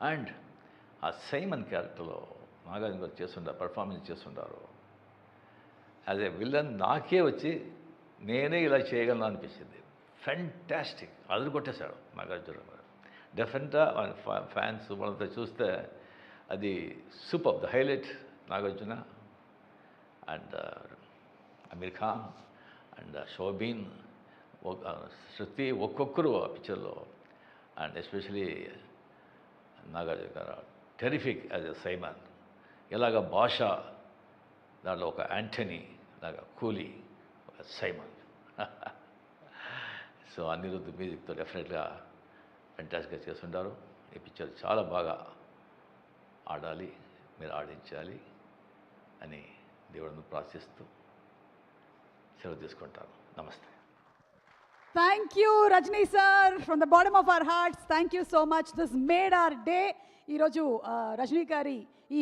And ఆ Simon క్యారెక్టర్లో నాగార్జున గారు చేస్తుంటారు పర్ఫార్మెన్స్ చేస్తుంటారు. యాజ్ ఏ విలన్ నాకే వచ్చి నేనే ఇలా చేయగలను అనిపించింది ఫ్యాంటాస్టిక్ అదురు కొట్టేశాడు నాగార్జున గారు. డెఫినెట్గా ఫ్యాన్స్ వాళ్ళంతా చూస్తే అది super the highlight Nagarjuna and Aamir Khan and షోబీన్ Shruti ఒక్కొక్కరు ఆ పిక్చర్లో and especially Nagarjuna garu terrific as a Simon ఇలాగ భాష దాంట్లో ఒక యాంటనీ లాగా కూలీ ఒక సైమన్ సో అనిరుద్ధ్ మ్యూజిక్తో డెఫినెట్గా ఫెంటాస్గా చేస్తుంటారు. ఈ పిక్చర్ చాలా బాగా ఆడాలి మీరు ఆడించాలి అని దేవుడిని ప్రార్థిస్తూ సెలవు తీసుకుంటాను. నమస్తే. Thank you, Rajni sir, from the bottom of our hearts. Thank you so much. This made our day. ఈరోజు రజనీ గారి ఈ